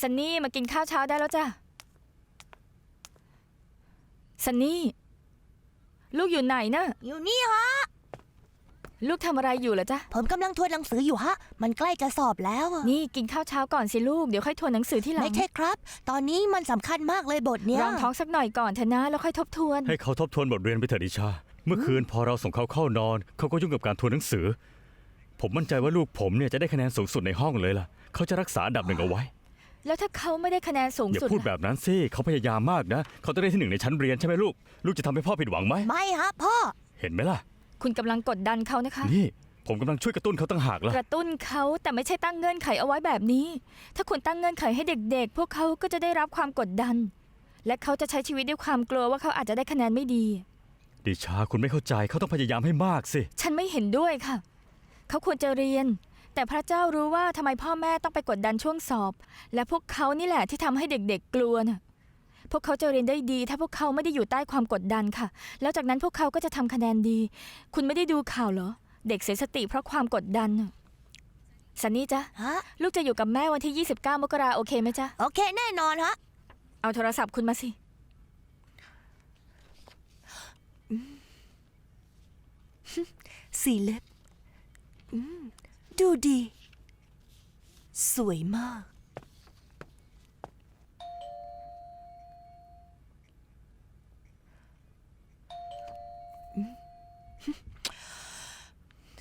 ซันนี่มากินข้าวเช้าได้แล้วจ้ะซันนี่ลูกอยู่ไหนนะอยู่นี่ฮะ ลูกทำอะไรอยู่เหรอจ๊ะ ผมกำลังทวนหนังสืออยู่ฮะ มันใกล้จะสอบแล้วอะนี่กินข้าวเช้าก่อนสิลูกเดี๋ยวค่อยทวนหนังสือที่หลังไม่ใช่ครับ ตอนนี้มันสำคัญมากเลยบทเนี้ยรองท้องสักหน่อยก่อนเถอะนะแล้วค่อยทบทวน ให้เขาทบทวนบทเรียนไปเถิดดิชา เมื่อคืนพอเราส่งเขาเข้านอน เขาก็ยุ่งกับการทวนหนังสือ ผมมั่นใจว่าลูกผมเนี่ยจะได้คะแนนสูงสุดในห้องเลยล่ะ เขาจะรักษาอันดับหนึ่งเอาไว้ แล้วถ้าเขาไม่ได้คะแนนสูงอย่าสุดพูดล่ะแบบนั้นสิเขาพยายามมากนะ เขาต้องได้ที่หนึ่งในชั้นเรียนใช่ไหมลูก ลูกจะทำให้พ่อผิดหวังไหม ไม่ฮะพ่อ เห็นไหมล่ะ คุณกำลังกดดันเขานะคะ นี่ ผมกำลังช่วยกระตุ้นเขาตั้งหากล่ะ กระตุ้นเขาแต่ไม่ใช่ตั้งเงื่อนไขเอาไว้แบบนี้ ถ้าคุณตั้งเงื่อนไขให้เด็ก ๆ พวกเขาก็จะได้รับความกดดัน และเขาจะใช้ชีวิตด้วยความกลัวว่าเขาอาจจะได้คะแนนไม่ดี ดิชาคุณไม่เข้าใจเขาต้องพยายามให้มากสิ ฉันไม่เห็นด้วยค่ะ เขาควรจะเรียน แต่พระเจ้ารู้ว่าทำไมพ่อแม่ต้องไปกดดันช่วงสอบ และพวกเขานี่แหละที่ทำให้เด็กๆกลัวน่ะพวกเขาจะเรียนได้ดี ถ้าพวกเขาไม่ได้อยู่ใต้ความกดดันค่ะ แล้วจากนั้นพวกเขาก็จะทำคะแนนดี คุณไม่ได้ดูข่าวเหรอ เด็กเสียสติเพราะความกดดันน่ะสันนี่จ๊ะ ฮะ ลูกจะอยู่กับแม่วันที่ 29 มกราโอเคไหมจ๊ะ โอเคแน่นอนฮะ เอาโทรศัพท์คุณมาสิ สีเล็บอืม ดูดีสวยมาก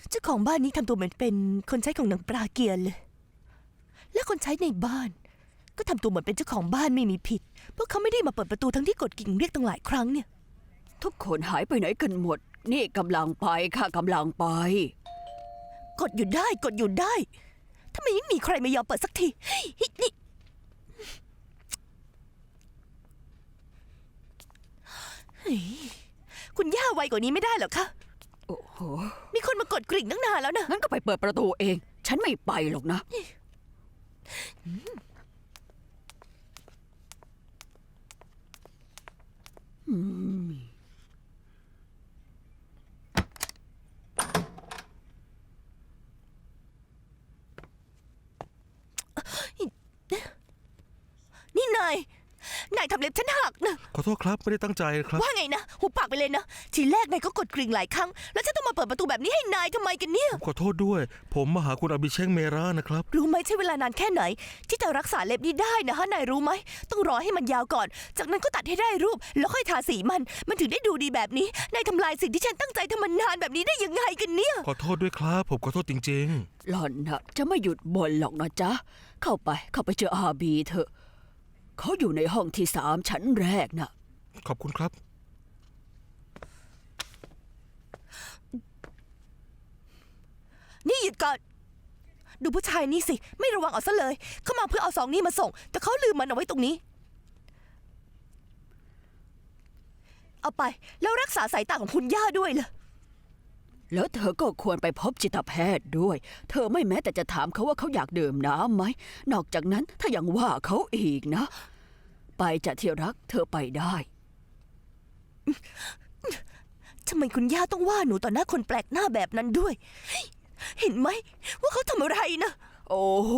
เจ้าของบ้านนี้ทำตัวเหมือนเป็นคนใช้ของหนังปลาเกียรเลย และคนใช้ในบ้าน ก็ทำตัวเหมือนเป็นเจ้าของบ้านไม่มีผิดเพราะเขาไม่ได้มาเปิดประตูทั้งที่กดกิ่งเรียกตั้งหลายครั้งเนี่ย ทุกคนหายไปไหนกันหมด นี่กำลังไปค่ะกำลังไป กดอยู่ได้ กดอยู่ได้ทำไมยังมีใครไม่ยอมเปิดสักทีเฮ้ยนี่เฮ้ยคุณย่าไวกว่านี้ไม่ได้เหรอคะ โอ้โห มีคนมากดกริ่งตั้งนานแล้วนะ งั้นก็ไปเปิดประตูเอง ฉันไม่ไปหรอกนะนี่นาย นายทำเล็บฉันหักนะ ขอโทษครับ ไม่ได้ตั้งใจครับ ว่าไงนะ หุบปากไปเลยนะ ทีแรกนายก็กดกริ่งหลายครั้ง แล้วฉันต้องมาเปิดประตูแบบนี้ให้นายทำไมกันเนี่ย ขอโทษด้วย ผมมาหาคุณอภิเชงเมรานะครับ รู้ไหมใช้เวลานานแค่ไหน ที่จะรักษาเล็บนี้ได้นะฮะนายรู้ไหม ต้องรอให้มันยาวก่อน จากนั้นก็ตัดให้ได้รูป แล้วค่อยทาสีมัน มันถึงได้ดูดีแบบนี้ นายทำลายสิ่งที่ฉันตั้งใจทำมันนานแบบนี้ได้ยังไงกันเนี่ย ขอโทษด้วยครับ ผมขอโทษจริงหล่อนนะจะไม่หยุดบ่นหรอกนะจ๊ะ เข้าไปเข้าไปเจออาบีเถอะ เขาอยู่ในห้องที่สามชั้นแรกนะๆขอบคุณครับ นี่หยุดก่อน ดูผู้ชายนี่สิ ไม่ระวังเอาซะเลย เขามาเพื่อเอาซองนี้มาส่ง แต่เขาลืมมันเอาไว้ตรงนี้ เอาไป แล้วรักษาสายตาของคุณย่าด้วยล่ะ แล้วเธอก็ควรไปพบจิตแพทย์ด้วย เธอไม่แม้แต่จะถามเขาว่าเขาอยากดื่มน้ำไหม นอกจากนั้นถ้ายังว่าเขาอีกนะ ไปจะที่รักเธอไปได้ ทำไมคุณย่าต้องว่าหนูต่อหน้าคนแปลกหน้าแบบนั้นด้วย เห็นไหม ว่าเขาทำอะไรนะ โอ้โห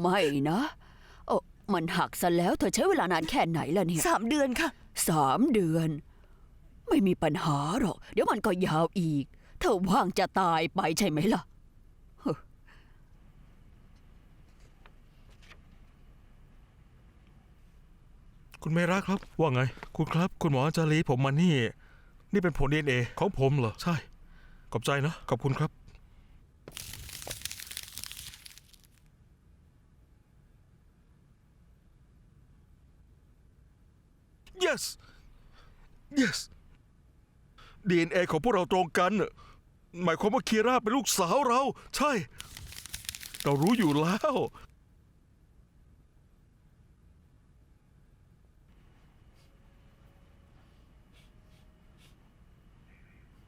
ไม่นะโอ้มันหักซะแล้วเธอใช้เวลานานแค่ไหนล่ะเนี่ยสามเดือนค่ะ สามเดือน ไม่มีปัญหาหรอก เดี๋ยวมันก็ยาวอีกเธอว่างจะตายไปใช่ไหมล่ะ คุณเมราครับ ว่าไง คุณครับ คุณหมอจารีผมมานี่ นี่เป็นผลดีเอ็นเอของผมเหรอ ใช่ ขอบใจนะ ขอบคุณครับ yes yes DNA ของพวกเราตรงกันน่ะ หมายความว่าคีราเป็นลูกสาวเรา ใช่ เรารู้อยู่แล้ว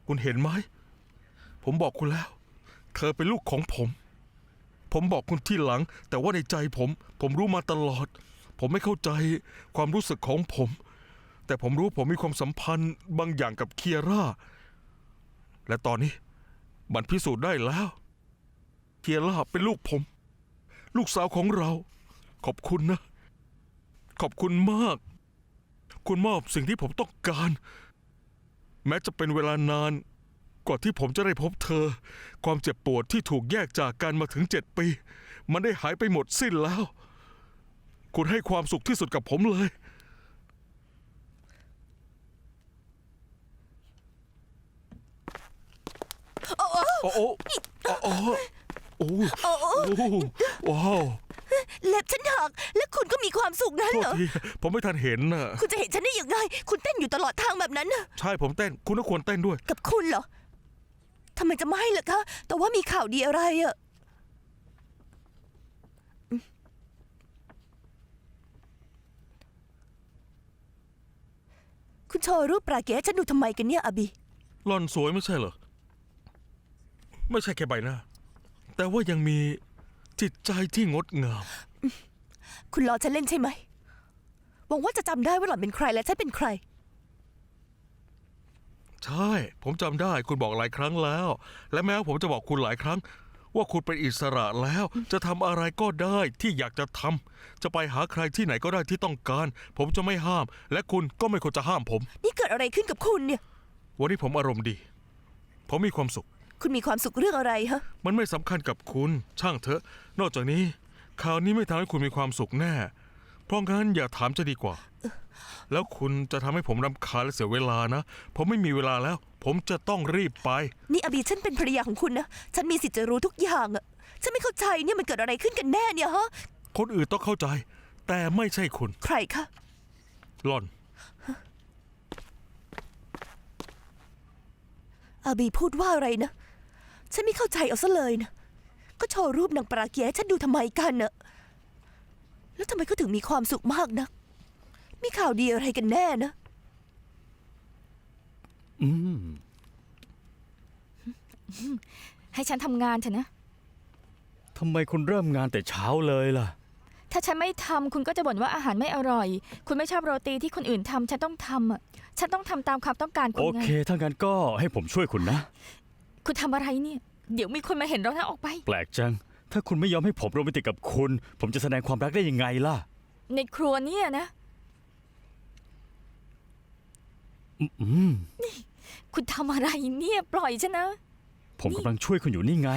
คุณเห็นไหม ผมบอกคุณแล้ว เธอเป็นลูกของผม ผมบอกคุณที่หลัง แต่ว่าในใจผม ผมรู้มาตลอด ผมไม่เข้าใจความรู้สึกของผม แต่ผมรู้ผมมีความสัมพันธ์บางอย่างกับเคียร่า และตอนนี้ มันพิสูจน์ได้แล้วเคียร่าเป็นลูกผม ลูกสาวของเรา ขอบคุณนะ ขอบคุณมาก คุณมอบสิ่งที่ผมต้องการ แม้จะเป็นเวลานาน กว่าที่ผมจะได้พบเธอ ความเจ็บปวดที่ถูกแยกจากกันมาถึงเจ็ดปี มันได้หายไปหมดสิ้นแล้ว คุณให้ความสุขที่สุดกับผมเลย โอ้โอ้โอ้โอ้โอ้โอ้ว้าวเล็บฉันหักและคุณก็มีความสุขนั้นโทษเหรอทีผมไม่ทันเห็นน่ะคุณจะเห็นฉันได้ยังไง คุณเต้นอยู่ตลอดทางแบบนั้นน่ะใช่ผมเต้น คุณก็ควรเต้นด้วย กับคุณเหรอทำไมจะไม่ล่ะคะ แต่ว่ามีข่าวดีอะไรอะอืมคุณโชว์รูปปลาเก๋ให้ฉันดูทำไมกันเนี่ยอาบีหล่อนสวยไม่ใช่เหรอ ไม่ใช่แค่ใบหน้า แต่ว่ายังมีจิตใจที่งดงาม คุณรอฉันเล่นใช่ไหม หวังว่าจะจำได้ว่าหล่อนเป็นใครและฉันเป็นใคร ใช่ ผมจำได้คุณบอกหลายครั้งแล้ว และแม้ว่าผมจะบอกคุณหลายครั้ง ว่าคุณเป็นอิสระแล้ว จะทำอะไรก็ได้ที่อยากจะทำจะไปหาใครที่ไหนก็ได้ที่ต้องการ ผมจะไม่ห้าม และคุณก็ไม่ควรจะห้ามผม นี่เกิดอะไรขึ้นกับคุณเนี่ย วันนี้ผมอารมณ์ดี ผมมีความสุข คุณมีความสุขเรื่องอะไรฮะ มันไม่สำคัญกับคุณ ช่างเถอะ นอกจากนี้ข่าวนี้ไม่ทำให้คุณมีความสุขแน่ เพราะงั้นอย่าถามจะดีกว่า แล้วคุณจะทำให้ผมรำคาญและเสียเวลานะ ผมไม่มีเวลาแล้ว ผมจะต้องรีบไป นี่อาบีฉันเป็นภรรยาของคุณนะ ฉันมีสิทธิ์จะรู้ทุกอย่างอะฉันไม่เข้าใจเนี่ยมันเกิดอะไรขึ้นกันแน่เนี่ยฮะ คนอื่นต้องเข้าใจ แต่ไม่ใช่คุณใครคะ หล่อน อาบีพูดว่าอะไรนะ ฉันไม่เข้าใจเอาซะเลยนะ ก็โชว์รูปนางปราเกียให้ฉันดูทำไมกันน่ะแล้วทำไมเขาถึงมีความสุขมากนะ มีข่าวดีอะไรกันแน่นะ อืม ให้ฉันทำงานเถอะนะ ทำไมคุณเริ่มงานแต่เช้าเลยล่ะ ถ้าฉันไม่ทำคุณก็จะบ่นว่าอาหารไม่อร่อย คุณไม่ชอบโรตีที่คนอื่นทำฉันต้องทำอะ ฉันต้องทำตามความต้องการคุโอณไงเค ถ้างั้นก็ให้ผมช่วยคุณนะ คุณทำอะไรเนี่ย เดี๋ยวมีคนมาเห็นเรานะออกไป แปลกจัง ถ้าคุณไม่ยอมให้ผมโรแมนติกกับคุณ ผมจะแสดงความรักได้ยังไงล่ะ ในครัวเนี่ยนะ อืม คุณทำอะไรเนี่ยปล่อยฉันนะ ผมกำลังช่วยคุณอยู่นี่ไง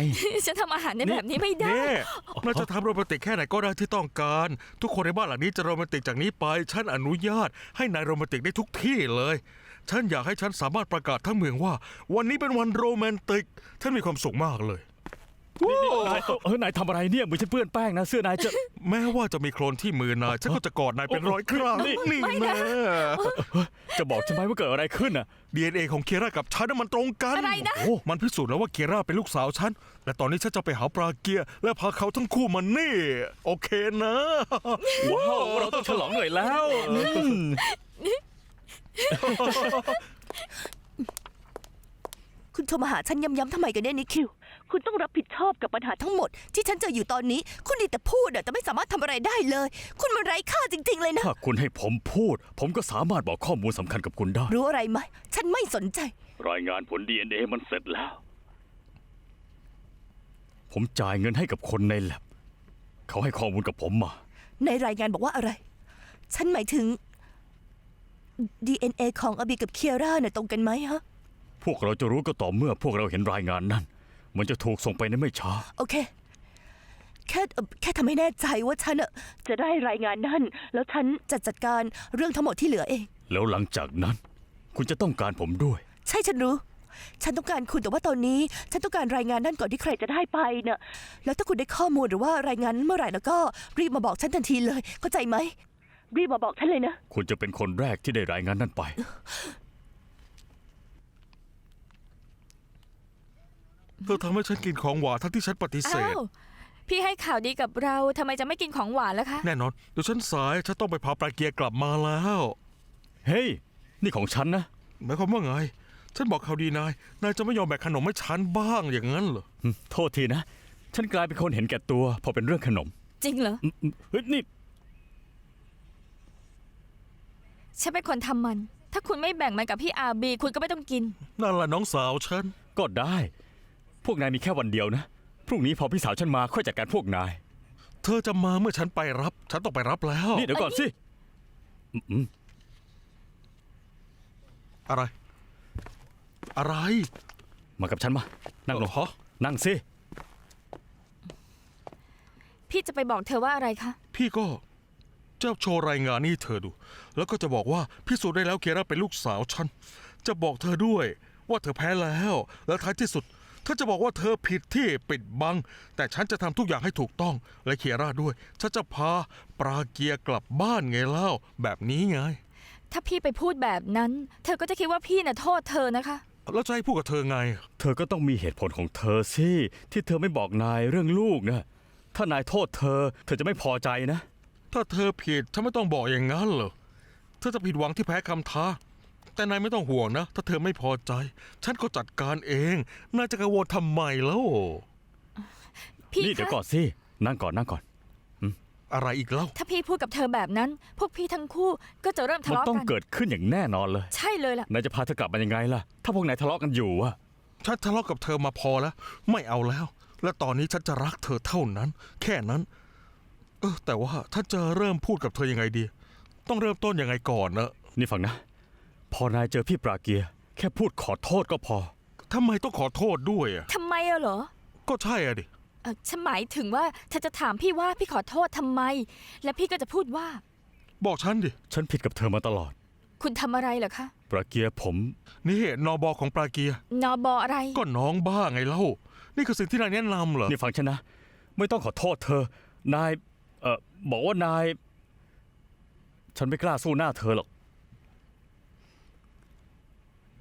ฉันทำอาหารในแบบนี้ไม่ได้ นี่น่าจะทำโรแมนติกแค่ไหนก็ได้ที่ต้องการ ทุกคนในบ้านหลังนี้จะโรแมนติกจากนี้ไป ฉันอนุญาตให้นายโรแมนติกได้ทุกที่เลย ฉันอยากให้ฉันสามารถประกาศทั้งเมืองว่า วันนี้เป็นวันโรแมนติก ฉันมีความสุขมากเลย นายเออเออนายทำอะไรเนี่ยมือฉันเปื้อนแป้งนะ เสื้อนายจะ แม้ว่าจะมีโคลนที่มือนาย ฉันก็จะกอดนายเป็นร้อยครั้งนี่ นี่แน่จะบอกฉันไหมว่าเกิดอะไรขึ้นอะ ดีเอ็นเอของเคียร่ากับฉันน่ะมันตรงกันอะไรนะ โอ้มันพิสูจน์แล้วว่าเคียร่าเป็นลูกสาวฉัน และตอนนี้ฉันจะไปหาปลาเกียร์และพาเขาทั้งคู่มานี่ โอเคนะ ว้าว เราต้องฉลองหน่อยแล้วอืม คุณโทรมาหาฉันย้ำๆทำไมกันเนี่ยนิคิว คุณต้องรับผิดชอบกับปัญหาทั้งหมด ที่ฉันเจออยู่ตอนนี้ คุณดีแต่พูดอะแต่ไม่สามารถทำอะไรได้เลย คุณมันไร้ค่าจริง ๆ เลยนะ ถ้าคุณให้ผมพูด ผมก็สามารถบอกข้อมูลสำคัญกับคุณได้ รู้อะไรไหม ฉันไม่สนใจ รายงานผล DNA มันเสร็จแล้ว ผมจ่ายเงินให้กับคนในแลบเขาให้ข้อมูลกับผมมา ในรายงานบอกว่าอะไร ฉันหมายถึง DNA ของอบีกับเคียร่าเนี่ยตรงกันไหมฮะ พวกเราจะรู้ก็ต่อเมื่อพวกเราเห็นรายงานนั้น มันจะถูกส่งไปในไม่ช้า โอเค แค่เอ่อแค่ทำให้แน่ใจว่าฉันอะจะได้รายงานนั่น แล้วฉันจะจัดการเรื่องทั้งหมดที่เหลือเอง แล้วหลังจากนั้น คุณจะต้องการผมด้วย ใช่ฉันรู้ ฉันต้องการคุณแต่ว่าตอนนี้ ฉันต้องการรายงานนั่นก่อนที่ใครจะได้ไปเนะ่ะแล้วถ้าคุณได้ข้อมูลหรือว่ารายงานนั้นเมื่อไหร่แล้วก็รีบมาบอกฉันทันทีเลย เข้าใจไหม รีบมาบอกฉันเลยนะ คุณจะเป็นคนแรกที่ได้รายงานนั้นไป เธอทำให้ฉันกินของหวานทั้งที่ฉันปฏิเสอ้าธ วพี่ให้ข่าวดีกับเราทำไมจะไม่กินของหวานล่ะคะ แน่นอนเดี๋ยวฉันสายฉันต้องไปพาปลาเกียร์กลับมาแล้วเฮ้ย นี่ของฉันนะ หมายความว่าไง ฉันบอกข่าวดีนายนายจะไม่ยอมแบ่งขนมให้ฉันบ้างอย่างนั้นเหรออืมโทษทีนะ ฉันกลายเป็นคนเห็นแก่ตัว พอเป็นเรื่องขนมจริงเหรอ อืมอืมเฮ้ยนี่ ฉันเป็นคนทำมัน ถ้าคุณไม่แบ่งมันกับพี่อาบี คุณก็ไม่ต้องกิน นั่นแหละน้องสาวฉัน ก็ได้ พวกนายมีแค่วันเดียวนะ พรุ่งนี้พอพี่สาวฉันมาค่อยจัดการพวกนาย เธอจะมาเมื่อฉันไปรับ ฉันต้องไปรับแล้ว นี่เดี๋ยวก่อนสิอืมอะไร อะไรมากับฉันมา นั่งลงฮะนั่งสิ พี่จะไปบอกเธอว่าอะไรคะ พี่ก็ จะโชว์รายงานนี่เธอดู แล้วก็จะบอกว่าพิสูจน์ได้แล้วเคียร่าเป็นลูกสาวฉัน จะบอกเธอด้วยว่าเธอแพ้แล้ว และท้ายที่สุดเธอจะบอกว่าเธอผิดที่ปิดบัง แต่ฉันจะทำทุกอย่างให้ถูกต้อง และเคียร่าด้วย ฉันจะพาปราเกียร์กลับบ้านไงเล่า แบบนี้ไง ถ้าพี่ไปพูดแบบนั้น เธอก็จะคิดว่าพี่น่ะโทษเธอนะคะ แล้วจะให้พูดกับเธอไง เธอก็ต้องมีเหตุผลของเธอสิที่เธอไม่บอกนายเรื่องลูกนะ ถ้านายโทษเธอ เธอจะไม่พอใจนะ ถ้าเธอผิดฉันไม่ต้องบอกอย่างนั้นเหรอ เธอจะผิดหวังที่แพ้คำท้า แต่นายไม่ต้องห่วงนะ ถ้าเธอไม่พอใจ ฉันก็จัดการเอง นายจะกังวลทำไมแล้วพี่นี่เดี๋ยวคะก่อนสิ นั่งก่อนนั่งก่อน อะไรอีกเล่า ถ้าพี่พูดกับเธอแบบนั้น พวกพี่ทั้งคู่ก็จะเริ่มทะมันเลาะต้องกัน เกิดขึ้นอย่างแน่นอนเลย ใช่เลยล่ะ นายจะพาเธอกลับมายังไงล่ะ ถ้าพวกนายทะเลาะกันอยู่อะฉันทะเลาะกับเธอมาพอแล้ว ไม่เอาแล้ว และตอนนี้ฉันจะรักเธอเท่านั้น แค่นั้น เออแต่ว่าถ้าจะเริ่มพูดกับเธอยังไงดี ต้องเริ่มต้นยังไงก่อนนะนี่ฟังนะ พอนายเจอพี่ปราเกียร์แค่พูดขอโทษก็พอ ทำไมต้องขอโทษด้วยอะทำไมอะเหรอก็ใช่อะดิ เอ่อฉันหมายถึงว่าเธอจะถามพี่ว่าพี่ขอโทษทำไม และพี่ก็จะพูดว่าบอกฉันดิ ฉันผิดกับเธอมาตลอด คุณทำอะไรเหรอคะปราเกียร์ผม นี่นอบอของปลาเกียร์นอบออะไร ก็น้องบ้าไงเล่า นี่คือสิ่งที่นายแนะนำเหรอ นี่ฟังฉันนะ ไม่ต้องขอโทษเธอ นาย เออบอกว่านาย ฉันไม่กล้าสู้หน้าเธอหรอก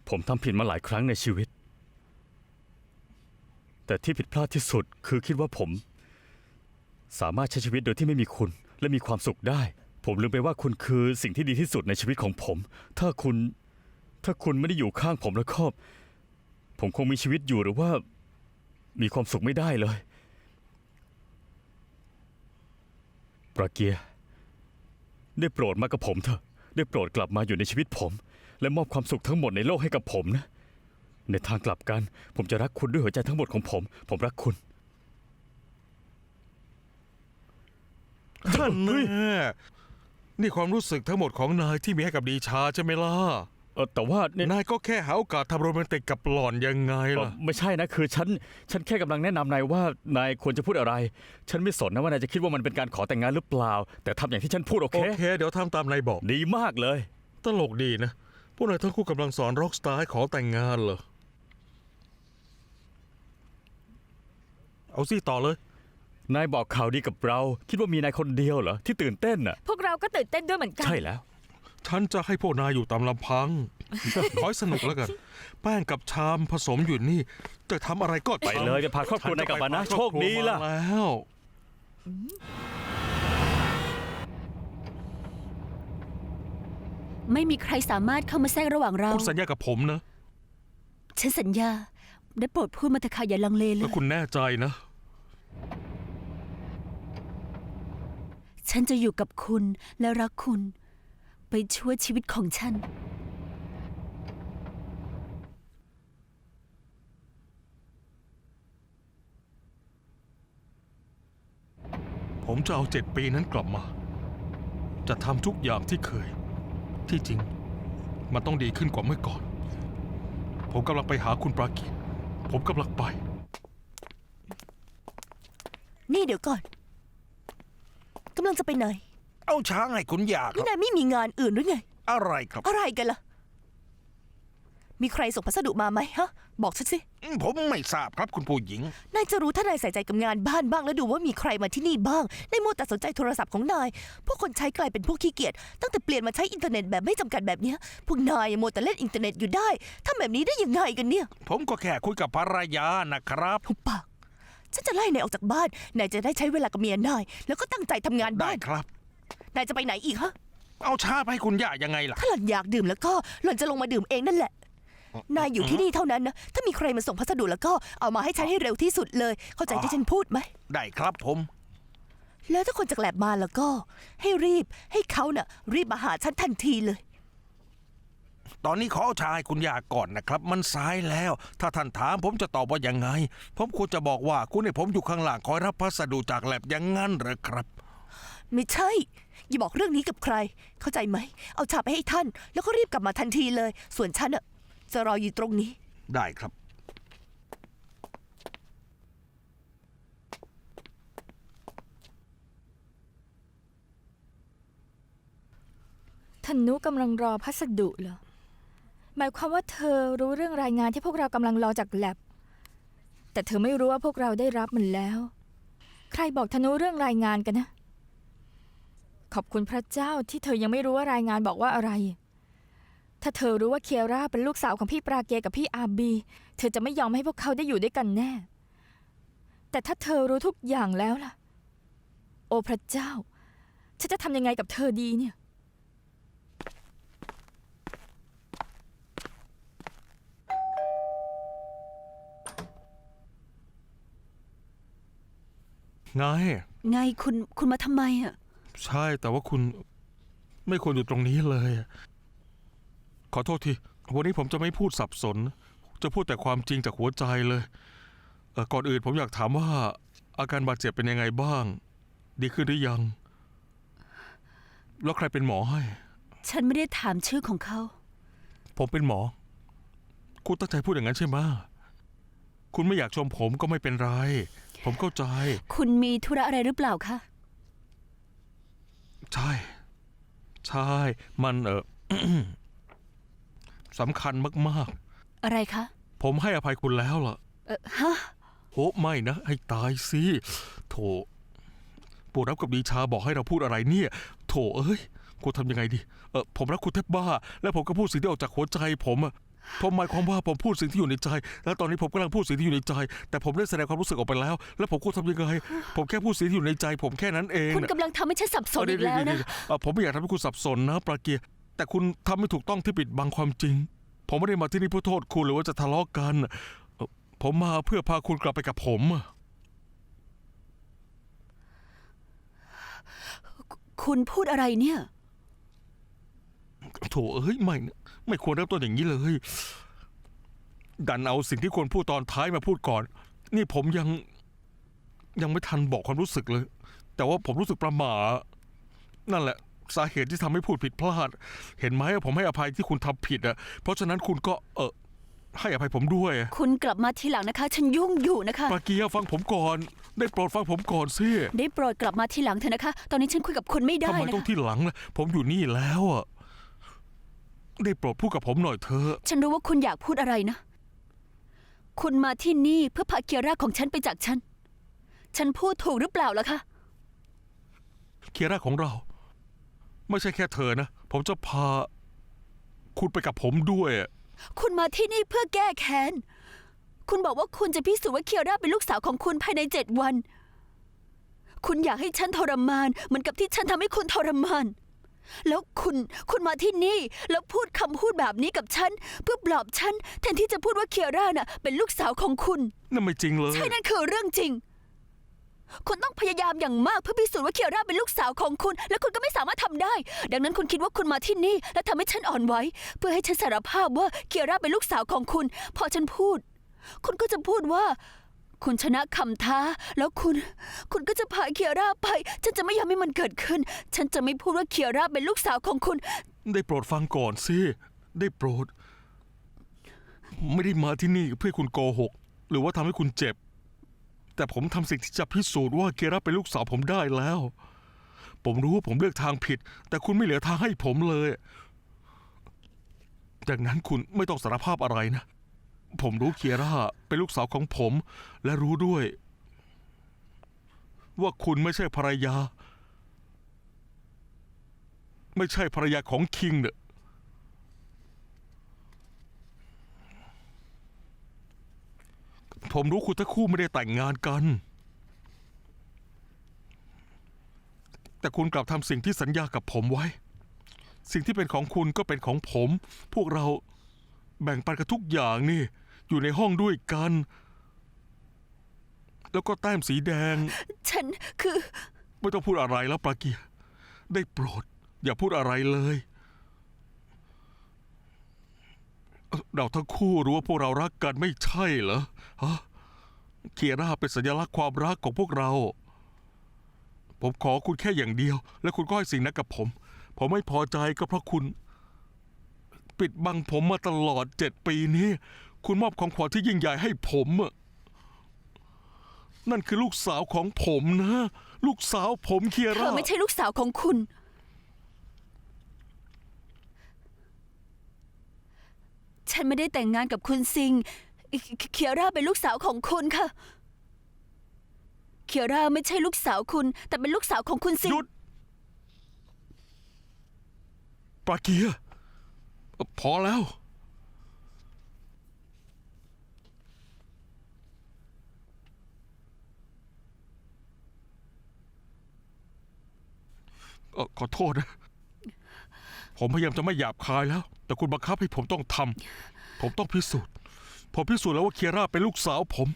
ผมทำผิดมาหลายครั้งในชีวิต แต่ที่ผิดพลาดที่สุดคือคิดว่าผม สามารถใช้ชีวิตโดยที่ไม่มีคุณและมีความสุขได้ ผมลืมไปว่าคุณคือสิ่งที่ดีที่สุดในชีวิตของผม ถ้าคุณ ถ้าคุณไม่ได้อยู่ข้างผมแล้วก็ผมคงมีชีวิตอยู่หรือว่า มีความสุขไม่ได้เลย ปราเกีย ได้โปรดมากับผมเถอะ ได้โปรดกลับมาอยู่ในชีวิตผม และมอบความสุขทั้งหมดในโลกให้กับผมนะ ในทางกลับกัน ผมจะรักคุณด้วยหัวใจทั้งหมดของผม ผมรักคุณ ท่านแน่นี่ความรู้สึกทั้งหมดของนายที่มีให้กับดีชาใช่ไหมล่ะ เออแต่ว่าเนี่ยนายก็แค่หาโอกาสทำโรแมนติกกับหล่อนยังไงเอ่อล่ะ ไม่ใช่นะคือฉันฉันแค่กำลังแนะนำนายว่านายควรจะพูดอะไร ฉันไม่สนนะว่านายจะคิดว่ามันเป็นการขอแต่งงานหรือเปล่า แต่ทำอย่างที่ฉันพูดโอโอเค เค เดี๋ยวทำตามนายบอก ดีมากเลย ตลกดีนะ พวกนายทั้งคู่กำลังสอนร็อกสตาร์ให้ขอแต่งงานเหรอ เอาสิต่อเลย นายบอกข่าวดีกับเรา คิดว่ามีนายคนเดียวเหรอที่ตื่นเต้นน่ะ พวกเราก็ตื่นเต้นด้วยเหมือนกัน ใช่แล้ว ฉันจะให้พวกนายอยู่ตามลำพังขอให้สนุกแล้วกัน แป้งกับชามผสมอยู่นี่ จะทำอะไรก็ไปเลยจะพาครอบครัวนายกลับมานะ โชคดีล่ะ แล้วไม่มีใครสามารถเข้ามาแทรกระหว่างเรา คุณสัญญากับผมนะ ฉันสัญญา ได้โปรดพูดมาเถอะค่ะอย่าลังเลเลแล้วยคุณแน่ใจนะ ฉันจะอยู่กับคุณและรักคุณ ไปช่วยชีวิตของฉัน ผมจะเอาเจ็ดปีนั้นกลับมา จะทำทุกอย่างที่เคย ที่จริง มันต้องดีขึ้นกว่าเมื่อก่อน ผมกำลังไปหาคุณปรากินผมกำลังไป นี่เดี๋ยวก่อน กำลังจะไปไหน เอาช้างให้คุณยาคนี่รับนายไม่มีงานอื่นหรือไง อะไรครับอะไรกันล่ะ มีใครส่งพัสดุมาไหมฮะ บอกฉันสิ อืมผมไม่ทราบครับคุณผู้หญิง นายจะรู้ถ้านายใส่ใจกับงานบ้านบ้างแล้วดูว่ามีใครมาที่นี่บ้าง นายมัวแต่สนใจโทรศัพท์ของนาย พวกคนใช้กลายเป็นพวกขี้เกียจ ตั้งแต่เปลี่ยนมาใช้อินเทอร์เน็ตแบบไม่จำกัดแบบเนี้ย พวกนายมัวแต่เล่นอินเทอร์เน็ตอยู่ได้ทำแบบนี้ได้ยังไงกันเนี่ยผมก็แค่คุยกับภรรยานะครับทุบปาก ฉันจะไล่นายออกจากบ้าน นายจะได้ใช้เวลากับเมียนาย แล้วก็ตั้งใจทำงานได้บ้าน ครับ นายจะไปไหนอีกฮะ เอาชาไปให้คุณย่ายังไงล่ะ ถ้าหล่อนอยากดื่มแล้วก็หล่อนจะลงมาดื่มเองนั่นแหละ นายอยู่ที่นี่เท่านั้นนะ ถ้ามีใครมาส่งพัสดุแล้วก็เอามาให้ฉันให้เร็วที่สุดเลย เข้าใจที่ฉันพูดไหม ได้ครับผม แล้วถ้าคนจากแลบมาแล้วก็ ให้รีบให้เขาน่ะ รีบมาหาฉันทันทีเลย ตอนนี้ขอเอาชายคุณย่าก่อนนะครับ มันสายแล้ว ถ้าท่านถามผมจะตอบว่ายังไง ผมควรจะบอกว่าคุณให้ผมอยู่ข้างล่างคอยรับพัสดุจากแลบอย่างนั้นเหรอครับ ไม่ใช่ อย่าบอกเรื่องนี้กับใคร เข้าใจไหม เอาชาไปให้ท่าน แล้วก็รีบกลับมาทันทีเลย ส่วนฉันอะจะรออยู่ตรงนี้ ได้ครับ ธนุกำลังรอพัสดุเหรอ หมายความว่าเธอรู้เรื่องรายงานที่พวกเรากำลังรอจากแลบ แต่เธอไม่รู้ว่าพวกเราได้รับมันแล้ว ใครบอกธนุเรื่องรายงานกันนะ ขอบคุณพระเจ้าที่เธอยังไม่รู้ว่ารายงานบอกว่าอะไร ถ้าเธอรู้ว่าเคียร่าเป็นลูกสาวของพี่ปราเกกับพี่อาบี เธอจะไม่ยอมให้พวกเขาได้อยู่ด้วยกันแน่ แต่ถ้าเธอรู้ทุกอย่างแล้วล่ะ โอ้พระเจ้า ฉันจะทำยังไงกับเธอดีเนี่ย ไง ไงคุณคุณมาทำไมอะ ใช่แต่ว่าคุณไม่ควรอยู่ตรงนี้เลย ขอโทษที วันนี้ผมจะไม่พูดสับสน จะพูดแต่ความจริงจากหัวใจเลยเอ่อก่อนอื่นผมอยากถามว่า อาการบาดเจ็บเป็นยังไงบ้าง ดีขึ้นหรือยัง แล้วใครเป็นหมอให้ ฉันไม่ได้ถามชื่อของเขา ผมเป็นหมอ คุณตั้งใจพูดอย่างนั้นใช่ไหมคุณไม่อยากชมผมก็ไม่เป็นไร ผมเข้าใจ คุณมีธุระอะไรหรือเปล่าคะ ใช่ ใช่ มันเออ สำคัญมาก อะไรคะ ๆ ผมให้อภัยคุณแล้วล่ะ เออฮะ โอ้ไม่นะ ให้ตายสิโถปู่รับกับดีชาบอกให้เราพูดอะไรเนี่ย โถเอ้ยกูทำยังไงดี เออผมรักคุณแทบบ้า และผมก็พูดสิ่งที่ออกจากหัวใจผมอะ ผมหมายความว่าผมพูดสิ่งที่อยู่ในใจ แล้วตอนนี้ผมกำลังพูดสิ่งที่อยู่ในใจ แต่ผมได้แสดงความรู้สึกออกไปแล้ว แล้วผมควรทำยังไง ผมแค่พูดสิ่งที่อยู่ในใจ ผมแค่นั้นเองคุณน่ะกำลังทำให้ฉันสับสนอีกแล้วนะเดี๋ยๆๆๆเอ่อผมไม่อยากทำให้คุณสับสนนะปราเกียร์แต่คุณทำไม่ถูกต้องที่ปิดบังความจริง ผมไม่ได้มาที่นี่เพื่อโทษคุณหรือว่าจะทะเลาะกันเอ่อผมมาเพื่อพาคุณกลับไปกับผมอะคุณพูดอะไรเนี่ย โถเอ้ยไม่นะไม่ควรเริ่มต้นอย่างนี้เลย ดันเอาสิ่งที่ควรพูดตอนท้ายมาพูดก่อน นี่ผมยังยังไม่ทันบอกความรู้สึกเลย แต่ว่าผมรู้สึกประหม่านั่นแหละ สาเหตุที่ทำให้พูดผิดพลาด เห็นไหมผมให้อภัยที่คุณทำผิดอะ เพราะฉะนั้นคุณก็เออให้อภัยผมด้วย คุณกลับมาทีหลังนะคะ ฉันยุ่งอยู่นะคะปาเกียร์ฟังผมก่อน ได้โปรดฟังผมก่อนสิได้โปรดกลับมาทีหลังเถอะนะคะ ตอนนี้ฉันคุยกับคุณไม่ได้ทำไมนะต้องคะที่หลังล่ะผมอยู่นี่แล้วอะ ได้โปรดพูดกับผมหน่อยเถอะ ฉันรู้ว่าคุณอยากพูดอะไรนะ คุณมาที่นี่เพื่อพาเคียร่าของฉันไปจากฉัน ฉันพูดถูกหรือเปล่าล่ะคะ เคียร่าของเรา ไม่ใช่แค่เธอนะ ผมจะพา คุณไปกับผมด้วยคุณมาที่นี่เพื่อแก้แค้น คุณบอกว่าคุณจะพิสูจน์ว่าเคียร่าเป็นลูกสาวของคุณภายในเจ็ดวัน คุณอยากให้ฉันทรมานเหมือนกับที่ฉันทำให้คุณทรมาน แล้วคุณคุณมาที่นี่ แล้วพูดคำพูดแบบนี้กับฉัน เพื่อปลอบฉันแทนที่จะพูดว่าเคียร่าน่ะเป็นลูกสาวของคุณ นั่นไม่จริงเลย ใช่นั่นคือเรื่องจริง คุณต้องพยายามอย่างมากเพื่อพิสูจน์ว่าเคียร่าเป็นลูกสาวของคุณ และคุณก็ไม่สามารถทำได้ ดังนั้นคุณคิดว่าคุณมาที่นี่ และทำให้ฉันอ่อนไหวเพื่อให้ฉันสารภาพว่าเคียร่าเป็นลูกสาวของคุณ พอฉันพูด คุณก็จะพูดว่า คุณชนะคำท้า แล้วคุณ คุณก็จะพาเคียร่าไป ฉันจะไม่ยอมให้มันเกิดขึ้น ฉันจะไม่พูดว่าเคียร่าเป็นลูกสาวของคุณ ได้โปรดฟังก่อนสิ ได้โปรด ไม่ได้มาที่นี่เพื่อคุณโกหก หรือว่าทำให้คุณเจ็บ แต่ผมทำสิ่งที่จะพิสูจน์ว่าเคียร่าเป็นลูกสาวผมได้แล้ว ผมรู้ว่าผมเลือกทางผิด แต่คุณไม่เหลือทางให้ผมเลย ดังนั้นคุณไม่ต้องสารภาพอะไรนะ ผมรู้เคียร่าเป็นลูกสาวของผม และรู้ด้วย ว่าคุณไม่ใช่ภรรยา ไม่ใช่ภรรยาของคิงเนอะผมรู้คุณทั้งคู่ไม่ได้แต่งงานกัน แต่คุณกลับทำสิ่งที่สัญญากับผมไว้ สิ่งที่เป็นของคุณก็เป็นของผม พวกเรา แบ่งปันกันทุกอย่างนี่ อยู่ในห้องด้วยกัน แล้วก็แต้มสีแดง ฉันคือ ไม่ต้องพูดอะไรแล้วปลาเกียร์ได้โปรด อย่าพูดอะไรเลยเราทั้งคู่รู้ว่าพวกเรารักกันไม่ใช่เหรอฮะเคียร่าเป็นสัญลักษณ์ความรักของพวกเรา ผมขอคุณแค่อย่างเดียว และคุณก็ให้สิ่งนั้นกับผม ผมไม่พอใจก็เพราะคุณ ปิดบังผมมาตลอดเจ็ดปีนี้ คุณมอบของขวัญที่ยิ่งใหญ่ให้ผมอะนั่นคือลูกสาวของผมนะ ลูกสาวผมเคียเธร่าอไม่ใช่ลูกสาวของคุณ ฉันไม่ได้แต่งงานกับคุณซิง เคียร่าเป็นลูกสาวของคุณค่ะ เคียร่าไม่ใช่ลูกสาวคุณ แต่เป็นลูกสาวของคุณซิง หยุดปลาเกียร์ พอแล้วเอ่อขอโทษนะ ผมพยายามจะไม่หยาบคายแล้ว แต่คุณบังคับให้ผมต้องทำ ผมต้องพิสูจน์ ผมพิสูจน์แล้วว่าเคียร่าเป็นลูกสาวผม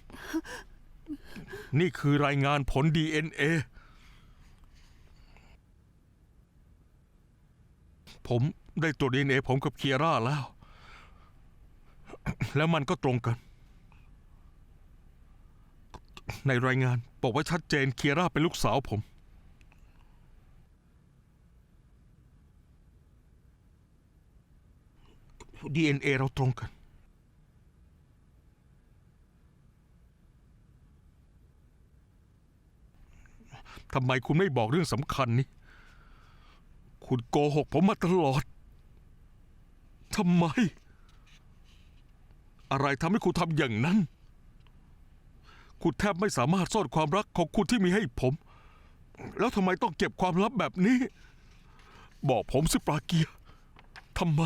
นี่คือรายงานผล DNA ผม ได้ตรวจ DNA ผมกับเคียร่าแล้ว แล้วมันก็ตรงกัน ในรายงานบอกไว้ชัดเจนเคียร่าเป็นลูกสาวผม DNA เราตรงกัน ทำไมคุณไม่บอกเรื่องสำคัญนี้ คุณโกหกผมมาตลอด ทำไม อะไรทำให้คุณทำอย่างนั้น คุณแทบไม่สามารถซ่อนความรักของคุณที่มีให้ผม แล้วทำไมต้องเก็บความลับแบบนี้ บอกผมสิปลาเกียร์ทำไม